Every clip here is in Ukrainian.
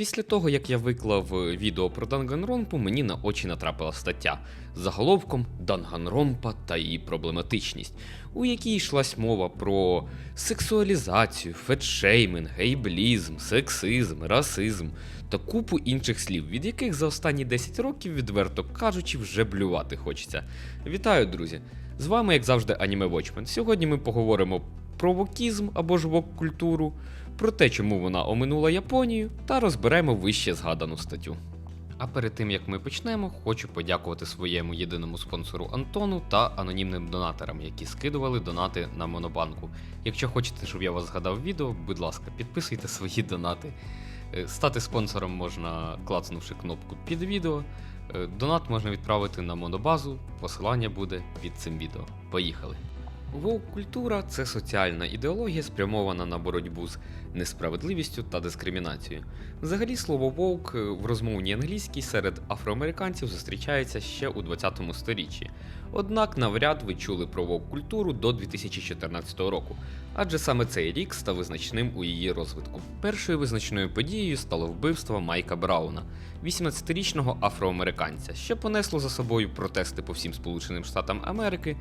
Після того, як я виклав відео про Данганронпу, мені на очі натрапила стаття з заголовком Данганронпа та її проблематичність, у якій йшлась мова про сексуалізацію, фетшейминг, гейблізм, сексизм, расизм та купу інших слів, від яких за останні 10 років, відверто кажучи, вже блювати хочеться. Вітаю, друзі! З вами, як завжди, Аніме Watchman. Сьогодні ми поговоримо про вокізм або ж вок-культуру, про те, чому вона оминула Японію, та розберемо вище згадану статтю. А перед тим як ми почнемо, хочу подякувати своєму єдиному спонсору Антону та анонімним донаторам, які скидували донати на Монобанку. Якщо хочете, щоб я вас згадав відео, будь ласка, підписуйте свої донати. Е, Стати спонсором можна клацнувши кнопку під відео. Е, Донат можна відправити на монобазу, посилання буде під цим відео. Поїхали! Вовк-культура це соціальна ідеологія, спрямована на боротьбу з несправедливістю та дискримінацією. Взагалі, слово вовк в розмовній англійській серед афроамериканців зустрічається ще у 20 сторіччі. Однак навряд ви чули про вовк-культуру до 2014 року, адже саме цей рік став визначним у її розвитку. Першою визначною подією стало вбивство Майка Брауна, 18-річного афроамериканця, що понесло за собою протести по всім Сполученим Штатам Америки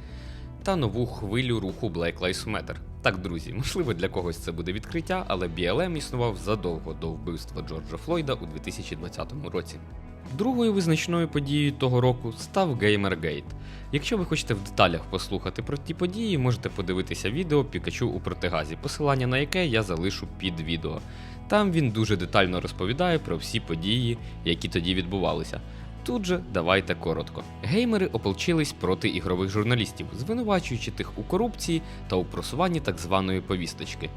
та нову хвилю руху Black Lives Matter. Так, друзі, можливо, для когось це буде відкриття, але BLM існував задовго до вбивства Джорджа Флойда у 2020 році. Другою визначною подією того року став Gamergate. Якщо ви хочете в деталях послухати про ті події, можете подивитися відео Пікачу у протигазі, посилання на яке я залишу під відео. Там він дуже детально розповідає про всі події, які тоді відбувалися. Тут же давайте коротко. Геймери ополчились проти ігрових журналістів, звинувачуючи тих у корупції та у просуванні так званої повісточки.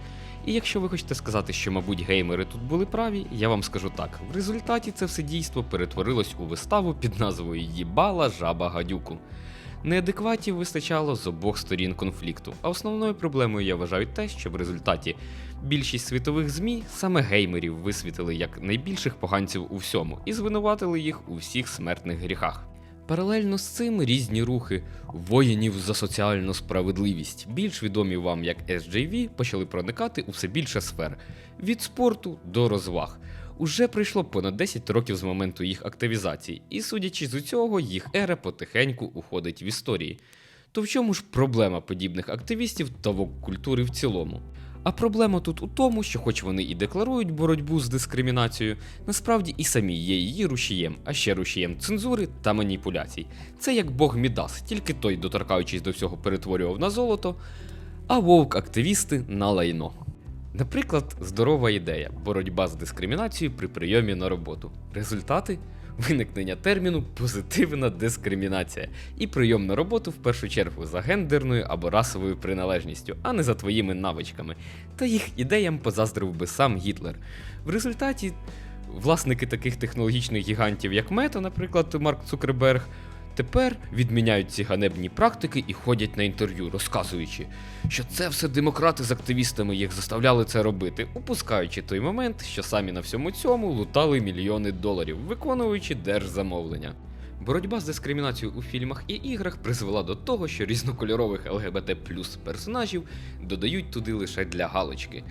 І якщо ви хочете сказати, що, мабуть, геймери тут були праві, я вам скажу так: в результаті це все дійство перетворилось у виставу під назвою Їбала жаба гадюку. Неадекватів вистачало з обох сторін конфлікту, а основною проблемою я вважаю те, що в результаті більшість світових ЗМІ саме геймерів висвітили як найбільших поганців у всьому і звинуватили їх у всіх смертних гріхах. Паралельно з цим різні рухи воїнів за соціальну справедливість, більш відомі вам як SJV, почали проникати у все більше сфер від спорту до розваг. Уже пройшло понад 10 років з моменту їх активізації, і судячи з цього, їх ера потихеньку уходить в історії. То в чому ж проблема подібних активістів та вок-культури в цілому? А проблема тут у тому, що, хоч вони і декларують боротьбу з дискримінацією, насправді і самі є її рушієм, а ще рушієм цензури та маніпуляцій. Це як Бог Мідас, тільки той, доторкаючись до всього, перетворював на золото, а вовк-активісти на лайно. Наприклад, здорова ідея боротьба з дискримінацією при прийомі на роботу. Результати виникнення терміну позитивна дискримінація і прийом на роботу в першу чергу за гендерною або расовою приналежністю, а не за твоїми навичками. Та їх ідеям позаздрив би сам Гітлер. В результаті власники таких технологічних гігантів, як Мета, наприклад, Марк Цукерберг. Тепер відміняють ці ганебні практики і ходять на інтерв'ю, розказуючи, що це все демократи з активістами їх заставляли це робити, упускаючи той момент, що самі на всьому цьому лутали мільйони доларів, виконуючи держзамовлення. Боротьба з дискримінацією у фільмах і іграх призвела до того, що різнокольорових ЛГБТ плюс персонажів додають туди лише для галочки.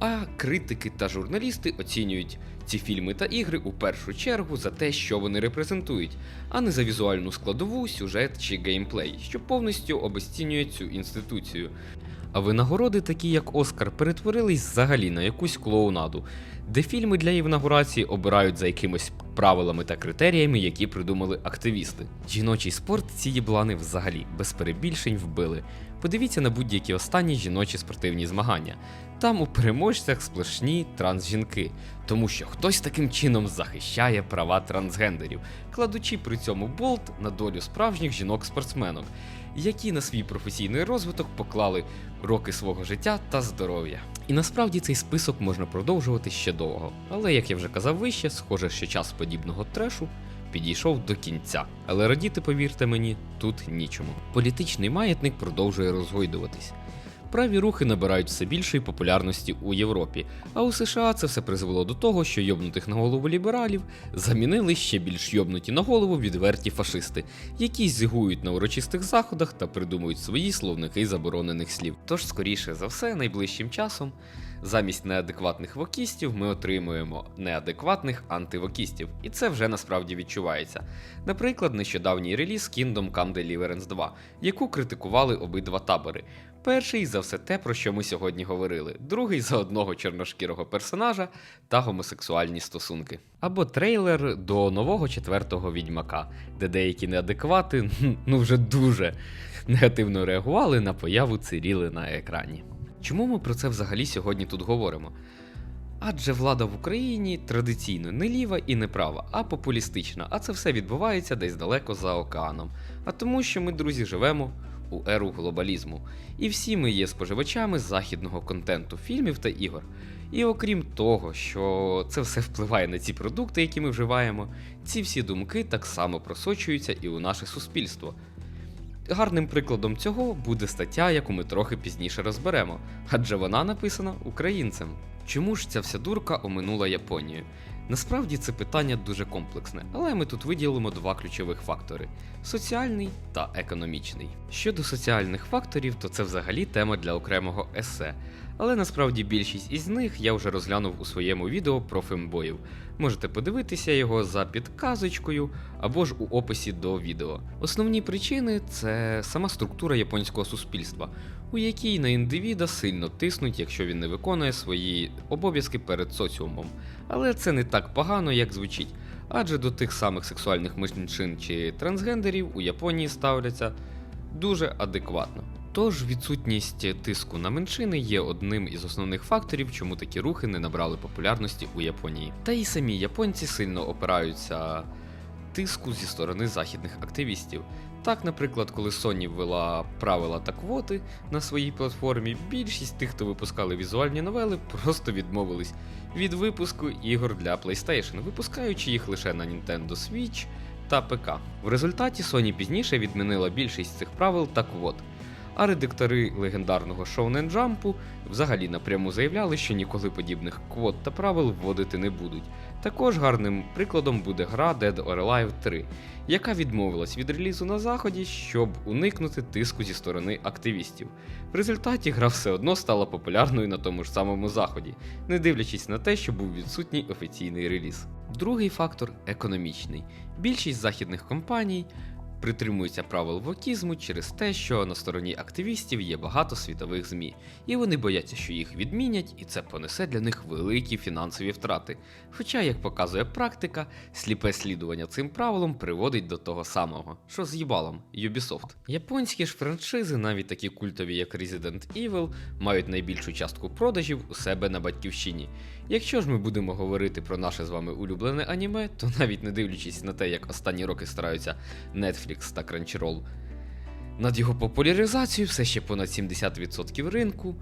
А критики та журналісти оцінюють ці фільми та ігри у першу чергу за те, що вони репрезентують, а не за візуальну складову, сюжет чи геймплей, що повністю обесцінює цю інституцію. А винагороди, такі як Оскар, перетворились взагалі на якусь клоунаду, де фільми для інаугурації обирають за якимось правилами та критеріями, які придумали активісти. Жіночий спорт ці єблани взагалі без перебільшень вбили. Подивіться на будь-які останні жіночі спортивні змагання. Там у переможцях сплошні трансжінки, тому що хтось таким чином захищає права трансгендерів, кладучи при цьому болт на долю справжніх жінок-спортсменок, які на свій професійний розвиток поклали роки свого життя та здоров'я. І насправді цей список можна продовжувати ще довго. Але як я вже казав вище, схоже, що час подібного трешу підійшов до кінця. Але радіти, повірте мені, тут нічому. Політичний маятник продовжує розгойдуватись. Праві рухи набирають все більшої популярності у Європі, а у США це все призвело до того, що йобнутих на голову лібералів замінили ще більш йобнуті на голову відверті фашисти, які зігують на урочистих заходах та придумують свої словники заборонених слів. Тож, скоріше за все, найближчим часом Замість неадекватних вокістів ми отримуємо неадекватних антивокістів, і це вже насправді відчувається. Наприклад, нещодавній реліз Kingdom Come Deliverance 2, яку критикували обидва табори. Перший за все те, про що ми сьогодні говорили, другий за одного чорношкірого персонажа та гомосексуальні стосунки. Або трейлер до нового четвертого відьмака, де деякі неадеквати ну вже дуже негативно реагували на появу Циріли на екрані. Чому ми про це взагалі сьогодні тут говоримо? Адже влада в Україні традиційно не ліва і не права, а популістична, а це все відбувається десь далеко за океаном. А тому, що ми, друзі, живемо у еру глобалізму, і всі ми є споживачами західного контенту, фільмів та ігор. І окрім того, що це все впливає на ці продукти, які ми вживаємо, ці всі думки так само просочуються і у наше суспільство. Гарним прикладом цього буде стаття, яку ми трохи пізніше розберемо, адже вона написана українцем. Чому ж ця вся дурка оминула Японію? Насправді це питання дуже комплексне, але ми тут виділимо два ключових фактори: соціальний та економічний. Щодо соціальних факторів, то це взагалі тема для окремого есе. Але насправді більшість із них я вже розглянув у своєму відео про фембоїв. Можете подивитися його за підказочкою або ж у описі до відео. Основні причини це сама структура японського суспільства, у якій на індивіда сильно тиснуть, якщо він не виконує свої обов'язки перед соціумом. Але це не так погано, як звучить, адже до тих самих сексуальних меншин чи трансгендерів у Японії ставляться дуже адекватно. Тож відсутність тиску на меншини є одним із основних факторів, чому такі рухи не набрали популярності у Японії. Та й самі японці сильно опираються тиску зі сторони західних активістів. Так, наприклад, коли Sony ввела правила та квоти на своїй платформі, більшість тих, хто випускали візуальні новели, просто відмовились від випуску ігор для PlayStation, випускаючи їх лише на Nintendo Switch та ПК. В результаті Sony пізніше відмінила більшість цих правил та квот. А редактори легендарного Shonen Jump взагалі напряму заявляли, що ніколи подібних квот та правил вводити не будуть. Також гарним прикладом буде гра Dead or Alive 3, яка відмовилась від релізу на заході, щоб уникнути тиску зі сторони активістів. В результаті гра все одно стала популярною на тому ж самому заході, не дивлячись на те, що був відсутній офіційний реліз. Другий фактор економічний. Більшість західних компаній притримуються правил вокізму через те, що на стороні активістів є багато світових ЗМІ, і вони бояться, що їх відмінять, і це понесе для них великі фінансові втрати. Хоча, як показує практика, сліпе слідування цим правилам приводить до того самого, що з їбалом Ubisoft. Японські ж франшизи, навіть такі культові, як Resident Evil, мають найбільшу частку продажів у себе на батьківщині. Якщо ж ми будемо говорити про наше з вами улюблене аніме, то навіть не дивлячись на те, як останні роки стараються Netflix та Crunchyroll, над його популяризацією все ще понад 70% ринку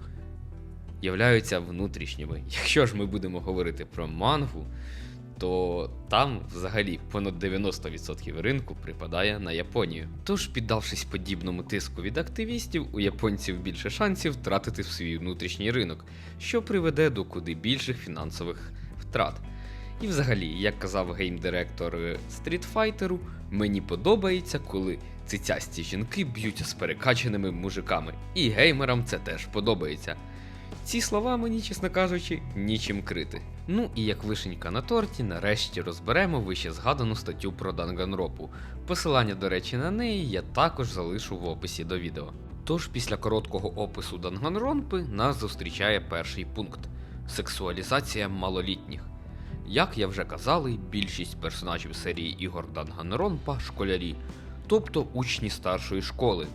являються внутрішніми. Якщо ж ми будемо говорити про мангу, то там взагалі понад 90% ринку припадає на Японію. Тож, піддавшись подібному тиску від активістів, у японців більше шансів втратити свій внутрішній ринок, що приведе до куди більших фінансових втрат. І взагалі, як казав геймдиректор стрітфайтеру, мені подобається, коли цицясті жінки б'ються з перекачаними мужиками, і геймерам це теж подобається. Ці слова мені, чесно кажучи, нічим крити. Ну і як вишенька на торті, нарешті розберемо вище згадану статтю про Данганропу. Посилання, до речі, на неї я також залишу в описі до відео. Тож після короткого опису Данганронпи нас зустрічає перший пункт сексуалізація малолітніх. Як я вже казали, більшість персонажів серії ігор Данганронпа школярі, тобто учні старшої школи.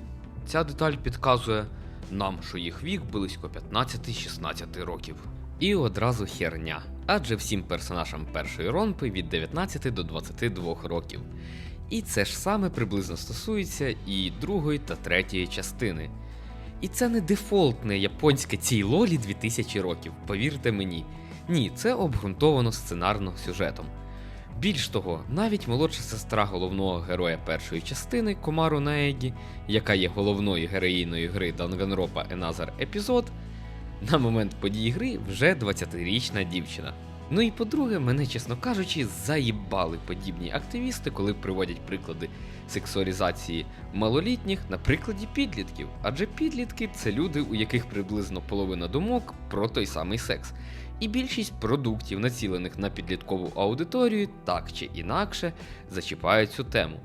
Ця деталь підказує нам, що їх вік близько 15-16 років. І одразу херня, адже всім персонажам першої ронпи від 19 до 22 років. І це ж саме приблизно стосується і другої та третьої частини. І це не дефолтне японське цій лолі 2000 років, повірте мені. Ні, це обґрунтовано сценарно сюжетом. Більш того, навіть молодша сестра головного героя першої частини Комару Наегі, яка є головною героїною гри Danganronpa Another Episode, на момент подій гри вже 20-річна дівчина. Ну і по-друге, мене, чесно кажучи, заїбали подібні активісти, коли приводять приклади сексуалізації малолітніх на прикладі підлітків. Адже підлітки це люди, у яких приблизно половина думок про той самий секс. І більшість продуктів, націлених на підліткову аудиторію, так чи інакше зачіпають цю тему.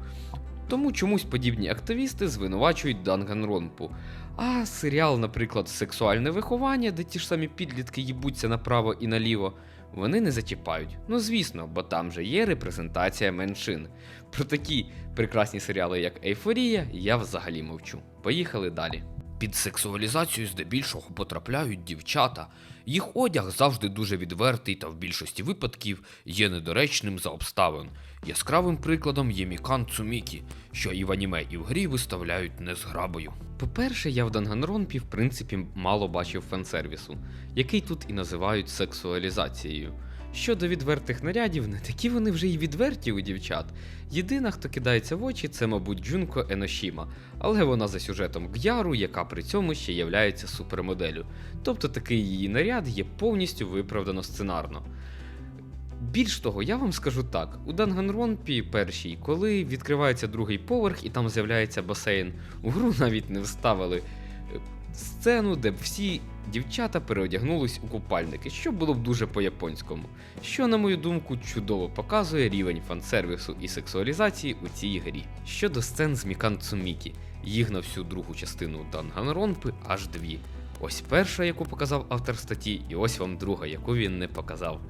Тому чомусь подібні активісти звинувачують Данганронпу. А серіал, наприклад, Сексуальне виховання, де ті ж самі підлітки їбуться направо і наліво, вони не зачіпають. Ну звісно, бо там же є репрезентація меншин. Про такі прекрасні серіали, як Ейфорія, я взагалі мовчу. Поїхали далі. Під сексуалізацію здебільшого потрапляють дівчата. Їх одяг завжди дуже відвертий та в більшості випадків є недоречним за обставин. Яскравим прикладом є Мікан Цумікі, що і в аніме, і в грі виставляють незграбою. По-перше, я в Данганронпі в принципі мало бачив фансервісу, який тут і називають сексуалізацією. Щодо відвертих нарядів, не такі вони вже й відверті у дівчат. Єдина, хто кидається в очі, це, мабуть, Джунко Еношіма, але вона за сюжетом Г'яру, яка при цьому ще являється супермоделлю. Тобто такий її наряд є повністю виправдано сценарно. Більш того, я вам скажу так: у Данганронпі першій, коли відкривається другий поверх і там з'являється басейн, у гру навіть не вставили е, сцену, де б всі дівчата переодягнулись у купальники, що було б дуже по-японському. Що, на мою думку, чудово показує рівень фансервісу і сексуалізації у цій грі. Щодо сцен з Мікан Цумікі, їх на всю другу частину Данганронпи аж дві. Ось перша, яку показав автор статті, і ось вам друга, яку він не показав.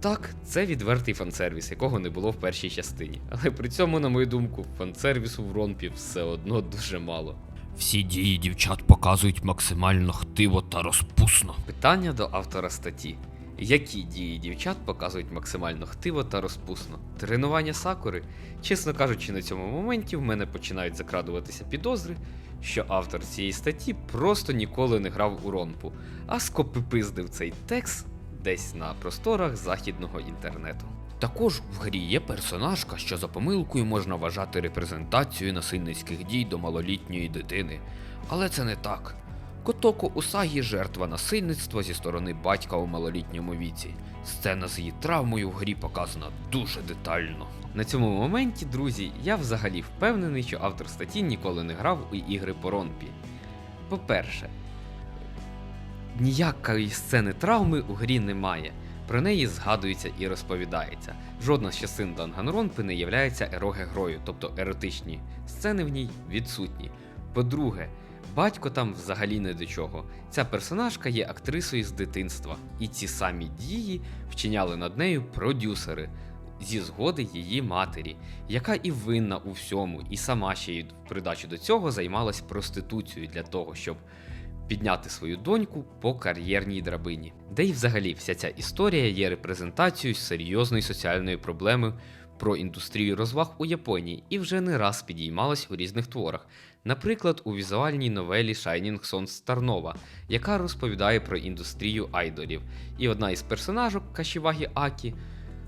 Так, це відвертий фансервіс, якого не було в першій частині. Але при цьому, на мою думку, фансервісу в Ронпі все одно дуже мало. Всі дії дівчат показують максимально хтиво та розпусно. Питання до автора статті. Які дії дівчат показують максимально хтиво та розпусно? Тренування сакури? Чесно кажучи, на цьому моменті в мене починають закрадуватися підозри, що автор цієї статті просто ніколи не грав у ронпу, а скопипиздив цей текст десь на просторах західного інтернету. Також в грі є персонажка, що за помилкою можна вважати репрезентацією насильницьких дій до малолітньої дитини. Але це не так. Котоко Усагі жертва насильництва зі сторони батька у малолітньому віці. Сцена з її травмою в грі показана дуже детально. На цьому моменті, друзі, я взагалі впевнений, що автор статті ніколи не грав у ігри по ронпі. По-перше, ніякої сцени травми у грі немає. Про неї згадується і розповідається. Жодна з частин Данганронпи не являється ероге-грою, тобто еротичні сцени в ній відсутні. По-друге, батько там взагалі не до чого. Ця персонажка є актрисою з дитинства, і ці самі дії вчиняли над нею продюсери зі згоди її матері, яка і винна у всьому, і сама ще й в придачу до цього займалась проституцією для того, щоб підняти свою доньку по кар'єрній драбині. Де й взагалі вся ця історія є репрезентацією серйозної соціальної проблеми про індустрію розваг у Японії і вже не раз підіймалась у різних творах. Наприклад, у візуальній новелі Shining Son Старнова, яка розповідає про індустрію айдолів. І одна із персонажок Кашівагі Акі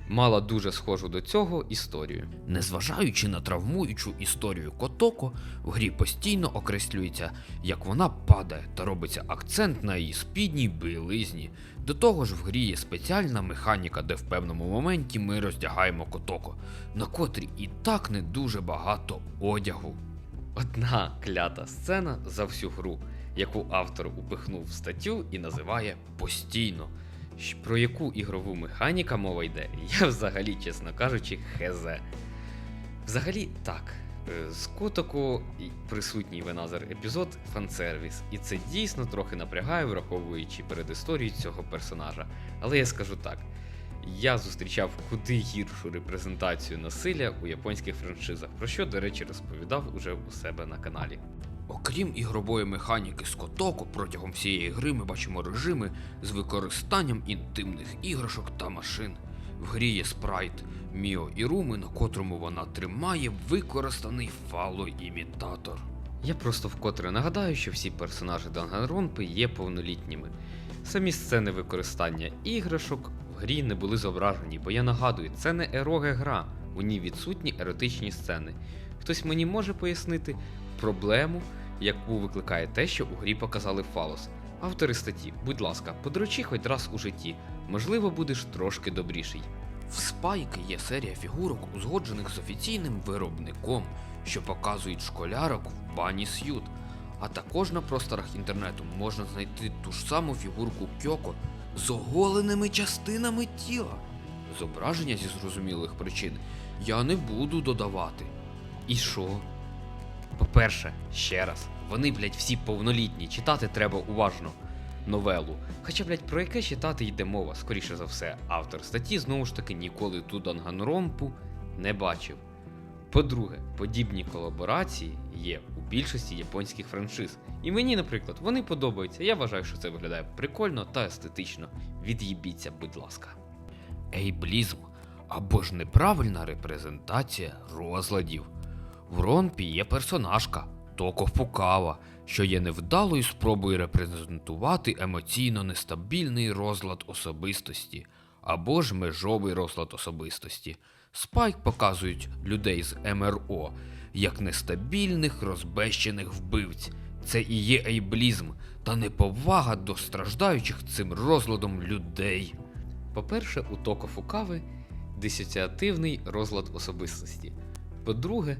мала дуже схожу до цього історію. Незважаючи на травмуючу історію Котоко, в грі постійно окреслюється, як вона падає та робиться акцент на її спідній білизні. До того ж, в грі є спеціальна механіка, де в певному моменті ми роздягаємо Котоко, на котрій і так не дуже багато одягу. Одна клята сцена за всю гру, яку автор упихнув в статтю і називає постійно. Про яку ігрову механіка мова йде, я взагалі, чесно кажучи, хезе. Взагалі так. е, З Котоку присутній в епізод фансервіс, і це дійсно трохи напрягає, враховуючи передісторію цього персонажа. Але я скажу так: я зустрічав куди гіршу репрезентацію насилля у японських франшизах, про що, до речі, розповідав уже у себе на каналі. Окрім ігрової механіки з Котоко, протягом всієї гри ми бачимо режими з використанням інтимних іграшок та машин. В грі є спрайт Міо і Руми, на котрому вона тримає використаний фалоімітатор. Я просто вкотре нагадаю, що всі персонажі Данганронпи є повнолітніми. Самі сцени використання іграшок в грі не були зображені, бо я нагадую, це не ероге гра, у ній відсутні еротичні сцени. Хтось мені може пояснити проблему, яку викликає те, що у грі показали фалос. Автори статті, будь ласка, подручи хоч раз у житті, можливо, будеш трошки добріший. В Спайк є серія фігурок, узгоджених з офіційним виробником, що показують школярок в бані Сьют. А також на просторах інтернету можна знайти ту ж саму фігурку Кьоко з оголеними частинами тіла. Зображення зі зрозумілих причин я не буду додавати. І що? По-перше, ще раз, вони, блядь, всі повнолітні, читати треба уважно. Новелу. Хоча, блядь, про яке читати йде мова, скоріше за все, автор статті знову ж таки ніколи ту Данганронпу не бачив. По-друге, подібні колаборації є у більшості японських франшиз. І мені, наприклад, вони подобаються. Я вважаю, що це виглядає прикольно та естетично. Від'їбіться, будь ласка. Ейблізм або ж неправильна репрезентація розладів. В Ронпі є персонажка Токо Фукава, що є невдалою спробою репрезентувати емоційно нестабільний розлад особистості або ж межовий розлад особистості. Спайк показують людей з МРО як нестабільних розбещених вбивць. Це і є ейблізм та неповага до страждаючих цим розладом людей. По-перше, у Токо Фукави дисоціативний розлад особистості. По-друге,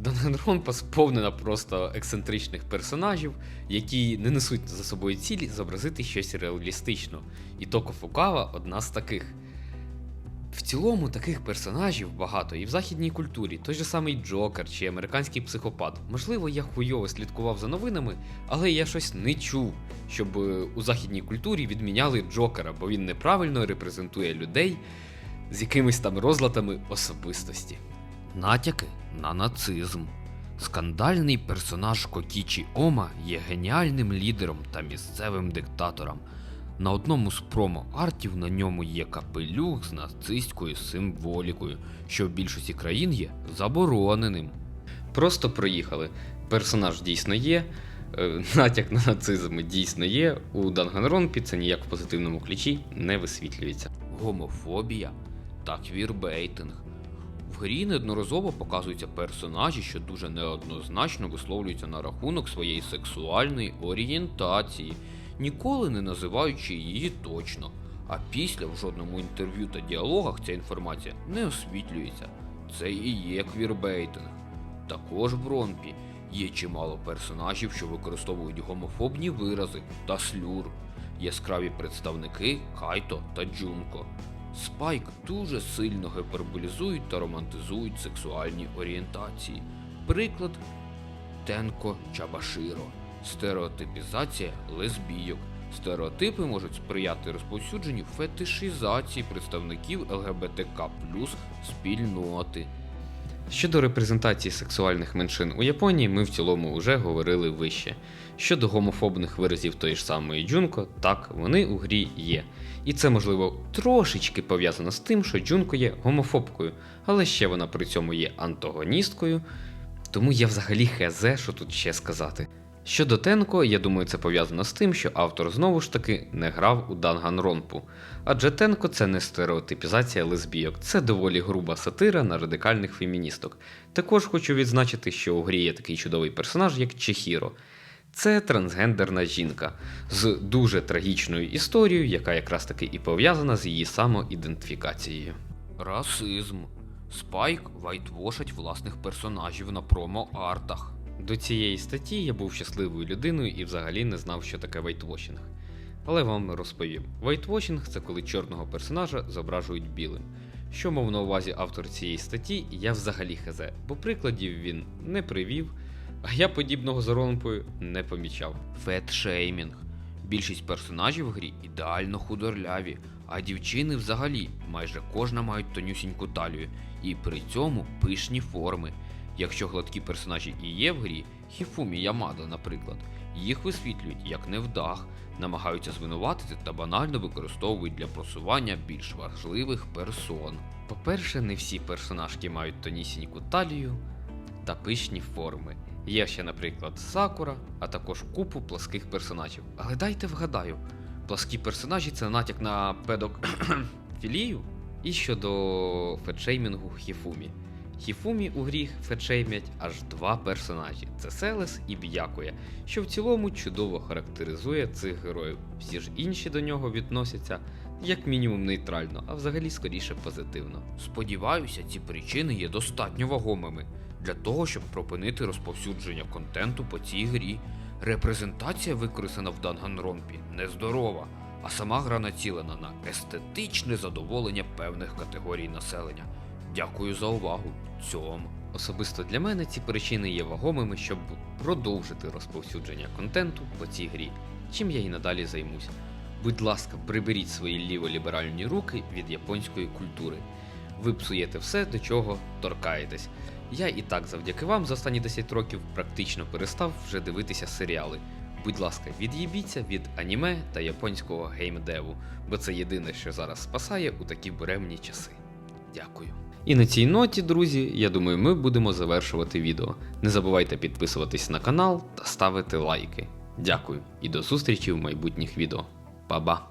Данганронпа сповнена просто ексцентричних персонажів, які не несуть за собою цілі зобразити щось реалістично. І Токо Фукава одна з таких. В цілому таких персонажів багато і в західній культурі, той же самий Джокер чи американський психопат. Можливо, я хуйово слідкував за новинами, але я щось не чув, щоб е, у західній культурі відміняли Джокера, бо він неправильно репрезентує людей з якимись там розладами особистості. Натяки на нацизм. Скандальний персонаж Кокічі Ома є геніальним лідером та місцевим диктатором. На одному з промо-артів на ньому є капелюх з нацистською символікою, що в більшості країн є забороненим. Просто проїхали. Персонаж дійсно є, е, натяк на нацизм дійсно є. У Данганронпі це ніяк в позитивному ключі не висвітлюється. гомофобія та квірбейтинг. Грі неодноразово показуються персонажі, що дуже неоднозначно висловлюються на рахунок своєї сексуальної орієнтації, ніколи не називаючи її точно. А після в жодному інтерв'ю та діалогах ця інформація не освітлюється. Це і є квірбейтинг. Також в Ронпі є чимало персонажів, що використовують гомофобні вирази та слюр. Яскраві представники Кайто та Джунко. Спайк дуже сильно гіперболізують та романтизують сексуальні орієнтації. Приклад Тенко Чабаширо. Стереотипізація лесбійок. Стереотипи можуть сприяти розповсюдженню фетишізації представників ЛГБТК спільноти. Щодо репрезентації сексуальних меншин у Японії, ми в цілому вже говорили вище. Щодо гомофобних виразів тої ж самої Джунко, так, вони у грі є. І це, можливо, трошечки пов'язано з тим, що Джунко є гомофобкою, але ще вона при цьому є антагоністкою, тому я взагалі хезе, що тут ще сказати. Щодо Тенко, я думаю, це пов'язано з тим, що автор знову ж таки не грав у Данганронпу. Адже Тенко це не стереотипізація лесбійок, це доволі груба сатира на радикальних феміністок. Також хочу відзначити, що у грі є такий чудовий персонаж, як Чехіро. Це трансгендерна жінка з дуже трагічною історією, яка якраз таки і пов'язана з її самоідентифікацією. Расизм. Спайк вайтвошать власних персонажів на промо-артах. До цієї статті я був щасливою людиною і взагалі не знав, що таке вайтвошинг. Але вам розповім: вайтвошинг це коли чорного персонажа зображують білим. Що мав на увазі автор цієї статті, я взагалі хазе, бо прикладів він не привів, а я подібного за ромпою не помічав. Фетшеймінг. Більшість персонажів в грі ідеально худорляві, а дівчини взагалі майже кожна мають тонюсіньку талію, і при цьому пишні форми. Якщо гладкі персонажі і є в грі, Хіфумі Ямада, наприклад, їх висвітлюють як невдах, намагаються звинуватити та банально використовують для просування більш важливих персон. По-перше, не всі персонажки мають тонісіньку талію та пишні форми. Є ще, наприклад, Сакура, а також купу пласких персонажів. Але дайте вгадаю, пласкі персонажі це натяк на педок філію. І щодо фетшеймінгу Хіфумі. Хіфумі у грі фетшеймять аж два персонажі це Селес і Б'якуя, що в цілому чудово характеризує цих героїв. Всі ж інші до нього відносяться як мінімум нейтрально, а взагалі скоріше позитивно. Сподіваюся, ці причини є достатньо вагомими для того, щоб припинити розповсюдження контенту по цій грі. Репрезентація, використана в Данганронпі, нездорова, а сама гра націлена на естетичне задоволення певних категорій населення. Дякую за увагу. Цьом. Особисто для мене ці причини є вагомими, щоб продовжити розповсюдження контенту по цій грі, чим я і надалі займусь. Будь ласка, приберіть свої ліволіберальні руки від японської культури. Ви псуєте все, до чого торкаєтесь. Я і так завдяки вам за останні 10 років практично перестав вже дивитися серіали. Будь ласка, від'їбіться від аніме та японського геймдеву, бо це єдине, що зараз спасає у такі буремні часи. Дякую. І на цій ноті, друзі, я думаю, ми будемо завершувати відео. Не забувайте підписуватись на канал та ставити лайки. Дякую і до зустрічі в майбутніх відео. Па-ба!